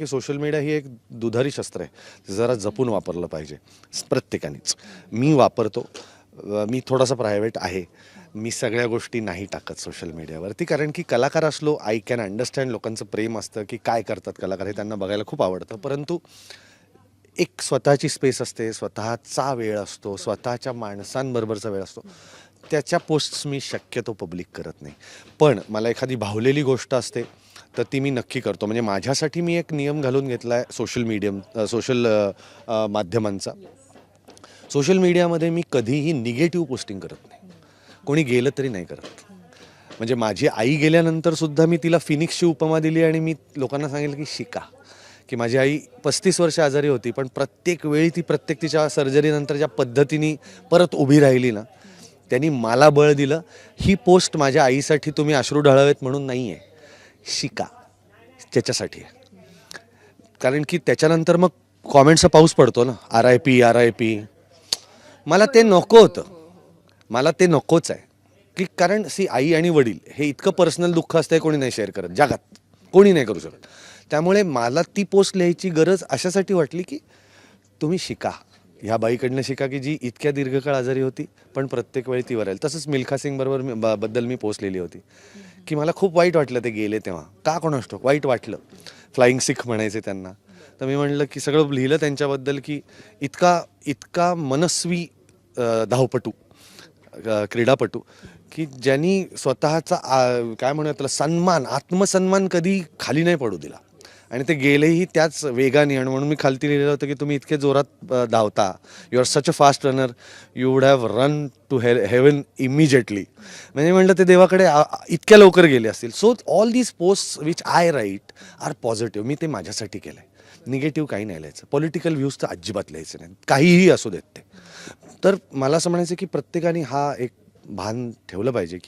की social media ही एक दुधारी शस्त्र आहे. जरा जपून वापरलं पाहिजे. प्रत्येकानेच. मी वापरतो. मी थोडासा प्रायव्हेट आहे. मी सगळ्या गोष्टी नाही टाकत सोशल मीडियावरती कारण की कलाकार असलो आय कॅन अंडरस्टँड लोकांचं प्रेम असतं की काय करतात कलाकार हे त्यांना बघायला खूप आवडतं. परंतु एक स्वतःची स्पेस असते. स्वतःचा वेळ असतो. स्वतःच्या माणसांबरोबरचा वेळ असतो. त्याच्या पोस्ट्स मी शक्यतो पब्लिक करत नाही. पण मला एखादी भावलेली गोष्ट असते तर ती मी नक्की करतो. म्हणजे माझ्यासाठी मी एक नियम घालून घेतला आहे सोशल मीडियम सोशल माध्यमांचा. सोशल मीडियामध्ये मी कधीही निगेटिव्ह पोस्टिंग करत नाही. कोणी गेलं तरी नाही करत. म्हणजे माझी आई गेल्यानंतर सुद्धा मी तिला फिनिक्सची उपमा दिली आणि मी लोकांना सांगितलं की शिका. की माझी आई पस्तीस वर्ष आजारी होती पण प्रत्येक वेळी ती प्रत्येक तिच्या सर्जरीनंतर ज्या पद्धतीने परत उभी राहिली ना त्यांनी मला बळ दिलं. ही पोस्ट माझ्या आईसाठी तुम्ही अश्रू ढळावेत म्हणून नाही आहे शिका. त्याच्यासाठी. आहे कारण की त्याच्यानंतर मग कॉमेंटचा पाऊस पडतो ना. R I P R I P मला ते नको होतं. मला ते नकोच आहे. की कारण सी आई आणि वडील हे इतकं पर्सनल दुःख असतं कोणी नाही शेअर करत. जगात. कोणी नाही करू शकत. त्यामुळे मला ती पोस्ट लिहायची गरज अशासाठी वाटली की तुम्ही शिका. ह्या बाईकडनं शिका की जी इतक्या दीर्घकाळ आजारी होती पण प्रत्येक वेळी ती वर तसंच मिल्खा सिंग बरोबर ब- बद्दल मी पोस्ट लिहिली होती. की मला खूप वाईट वाटलं ते गेले तेव्हा. का कोण असतो वाईट वाटलं. फ्लाईंग सिख म्हणायचे त्यांना. तर मी म्हणलं की सगळं लिहिलं त्यांच्याबद्दल की इतका इतका मनस्वी धावपटू क्रीडापटू की ज्यांनी स्वतःचा काय म्हणूया त्याला सन्मान आत्मसन्मान कधी खाली नाही पडू दिला. आणि ते गेलेही त्याच वेगाने. आणि म्हणून मी खालती लिहिलेलं होतं की तुम्ही इतके जोरात धावता. You are such a fast runner you would have run to he heaven immediately म्हणजे म्हणलं ते देवाकडे इतक्या लवकर गेले असतील. So all these post which I write are positive मी ते माझ्यासाठी केलं आहे निगेटिव्ह काही नाही लिहायचं. पॉलिटिकल व्ह्यूज तर अजिबात लिहायचं नाही काहीही असू देत ते. तर मला असं म्हणायचं की प्रत्येकाने हा एक भान ठेवलं पाहिजे की